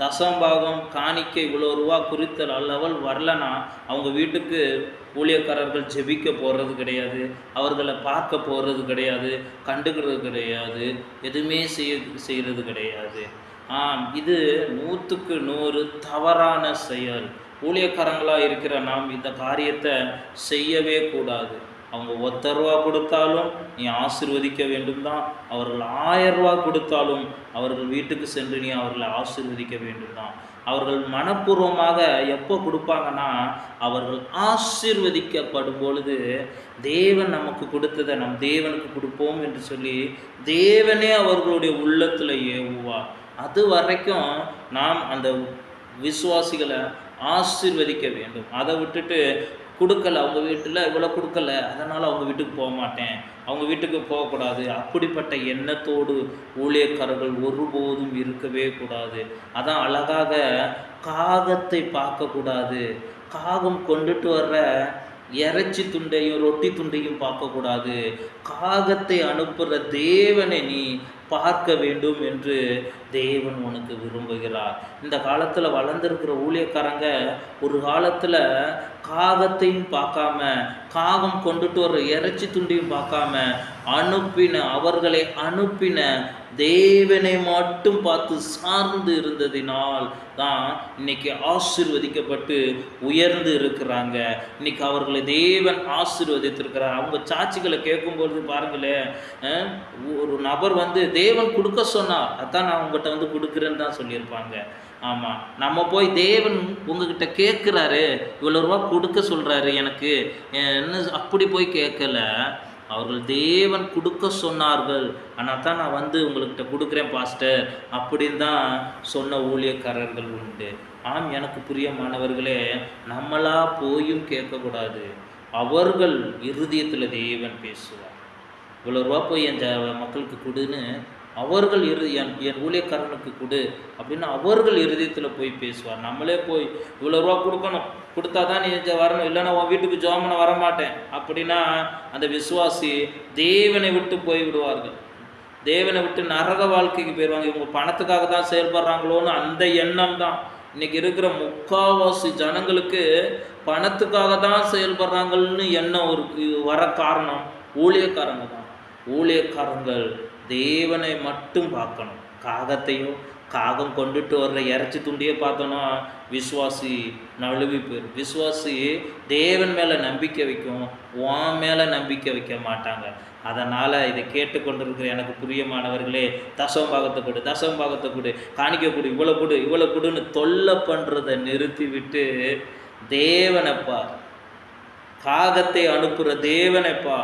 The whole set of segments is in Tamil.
தசம்பாகம் காணிக்கை இவ்வளோ ரூபா குறித்த லெவல் வரலனா அவங்க வீட்டுக்கு ஊழியக்காரர்கள் ஜெபிக்க போகிறது கிடையாது அவர்களை பார்க்க போகிறது கிடையாது கண்டுக்கிறது கிடையாது எதுவுமே செய்ய செய்கிறது கிடையாது. ஆம் இது நூற்றுக்கு நூறு தவறான செயல். ஊழியக்காரங்களாக இருக்கிற நாம் இந்த காரியத்தை செய்யவே கூடாது. அவங்க ஒத்த ரூபா கொடுத்தாலும் நீ ஆசிர்வதிக்க வேண்டும் தான் அவர்கள் ஆயிரம் ரூபா கொடுத்தாலும் அவர்கள் வீட்டுக்கு சென்று நீ அவர்களை ஆசிர்வதிக்க வேண்டும் தான் அவர்கள் மனப்பூர்வமாக எப்போ கொடுப்பாங்கன்னா அவர்கள் ஆசிர்வதிக்கப்படும் பொழுது தேவன் நமக்கு கொடுத்ததை நம் தேவனுக்கு கொடுப்போம் என்று சொல்லி தேவனே அவர்களுடைய உள்ளத்தில் ஏவுவார். அது வரைக்கும் நாம் அந்த விசுவாசிகளை ஆசிர்வதிக்க வேண்டும். அதை விட்டுட்டு கொடுக்கல அவங்க வீட்டில் இவ்வளோ கொடுக்கல அதனால் அவங்க வீட்டுக்கு போக மாட்டேன். அவங்க வீட்டுக்கு போகக்கூடாது. அப்படிப்பட்ட எண்ணத்தோடு ஊழியக்காரர்கள் ஒருபோதும் இருக்கவே கூடாது. அதான் அழகாக காகத்தை பார்க்கக்கூடாது. காகம் கொண்டுட்டு வர்ற இறைச்சி துண்டையும் ரொட்டி துண்டையும் பார்க்கக்கூடாது. காகத்தை அனுப்புகிற தேவனை நீ பார்க்க வேண்டும் என்று தேவன் உனக்கு விரும்புகிறார். இந்த காலத்தில் வளர்ந்துருக்கிற ஊழியக்காரங்க ஒரு காலத்தில் காகத்தையும் பார்க்காம காகம் கொண்டுட்டு வர இறைச்சி துண்டையும் பார்க்காம அனுப்பின அவர்களை அனுப்பின தேவனை மட்டும் பார்த்து சார்ந்து இருந்ததினால் தான் இன்னைக்கு ஆசிர்வதிக்கப்பட்டு உயர்ந்து இருக்கிறாங்க. இன்னைக்கு அவர்களை தேவன் ஆசிர்வதித்திருக்கிறார். அவங்க சாட்சிகளை கேட்கும்பொழுது பாருங்களேன் ஒரு நபர் வந்து தேவன் கொடுக்க சொன்னார். அதான் நான் உங்கள்கிட்ட வந்து கொடுக்குறேன்னு தான் சொல்லியிருப்பாங்க. ஆமாம் நம்ம போய் தேவன் உங்ககிட்ட கேட்குறாரு. இவ்வளோ ரூபா கொடுக்க சொல்கிறாரு எனக்கு. என்ன அப்படி போய் கேட்கல. அவர்கள் தேவன் கொடுக்க சொன்னார்கள். ஆனால் தான் நான் வந்து உங்கள்கிட்ட கொடுக்குறேன் பாஸ்டர். அப்படின்னு தான் சொன்ன ஊழியக்காரர்கள் உண்டு. ஆம் எனக்கு பிரியமானவர்களே நம்மளா போயும் கேட்கக்கூடாது. அவர்கள் இருதயத்தில் தேவன் பேசுவார். இவ்வளோ ரூபா போய் என் மக்களுக்கு கொடுன்னு அவர்கள் இரு என் என் ஊழியக்காரனுக்கு கொடு அப்படின்னு அவர்கள் இருதயத்தில் போய் பேசுவார். நம்மளே போய் இவ்வளோ ரூபா கொடுக்கணும். கொடுத்தா தான் நீ வரணும். இல்லைன்னா உன் வீட்டுக்கு ஜோமனை வரமாட்டேன் அப்படின்னா அந்த விசுவாசி தேவனை விட்டு போய் விடுவார்கள். தேவனை விட்டு நரக வாழ்க்கைக்கு போயிடுவாங்க. இவங்க பணத்துக்காக தான் செயல்படுறாங்களோன்னு அந்த எண்ணம் தான். இன்றைக்கி இருக்கிற முக்காவாசி ஜனங்களுக்கு பணத்துக்காக தான் செயல்படுறாங்கன்னு எண்ணம் ஒரு வர காரணம் ஊழியக்காரங்க தான். ஊழியக்காரங்கள் தேவனை மட்டும் பார்க்கணும். காகத்தையும் காகம் கொண்டுட்டு வர்ற இறைச்சி துண்டியே பார்த்தோன்னா விஸ்வாசி நழுவி போயிடும் விஸ்வாசி தேவன் மேலே நம்பிக்கை வைக்கும் உன் மேலே நம்பிக்கை வைக்க மாட்டாங்க. அதனால் இதை கேட்டுக்கொண்டிருக்கிற எனக்கு பிரியமானவர்களே தசம்பாகத்தை கொடு தசம்பாகத்தை கொடு காணிக்க கொடு இவ்வளோ கொடு இவ்வளோ கொடுன்னு தொல்லை பண்ணுறதை நிறுத்தி விட்டு தேவனைப்பா காகத்தை அனுப்புகிற தேவனைப்பா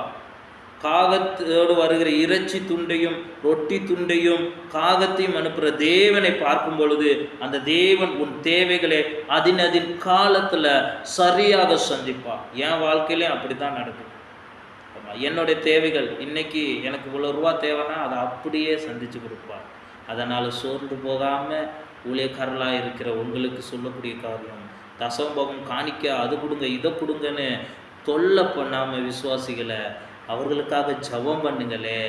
காகத்தோடு வருகிற இறைச்சி துண்டையும் ரொட்டி துண்டையும் காகத்தையும் அனுப்புகிற தேவனை பார்க்கும் பொழுது அந்த தேவன் உன் தேவைகளை அதின் அதின் காலத்தில் சரியாக சந்திப்பான் என் வாழ்க்கையிலையும் அப்படி தான் நடக்கும். ஆமா, என்னுடைய தேவைகள் இன்னைக்கு எனக்கு இவ்வளோ ரூபா தேவைன்னா அதை அப்படியே சந்திச்சு கொடுப்பார். அதனால் சோர்ந்து போகாமல் ஊழியக்காரர்களாக இருக்கிற உங்களுக்கு சொல்லக்கூடிய காரணம் தசம்பகம் காணிக்க அது கொடுங்க இதை கொடுங்கன்னு தொல்லை பண்ணாமல் விசுவாசிகளை அவர்களுக்காக ஜெபம் பண்ணுங்களே.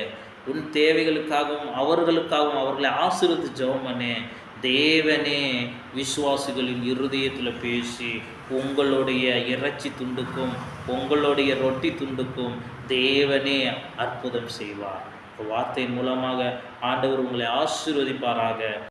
உன் தேவைகளுக்காகவும் அவர்களுக்காகவும் அவர்களை ஆசீர்வதித்து ஜெபம் பண்ணு. தேவனே விசுவாசிகளின் இருதயத்தில் பேசி உங்களுடைய இறைச்சி துண்டுக்கும் உங்களுடைய ரொட்டி துண்டுக்கும் தேவனே அற்புதம் செய்வார். வார்த்தையின் மூலமாக ஆண்டவர் உங்களை ஆசீர்வதிப்பாராக.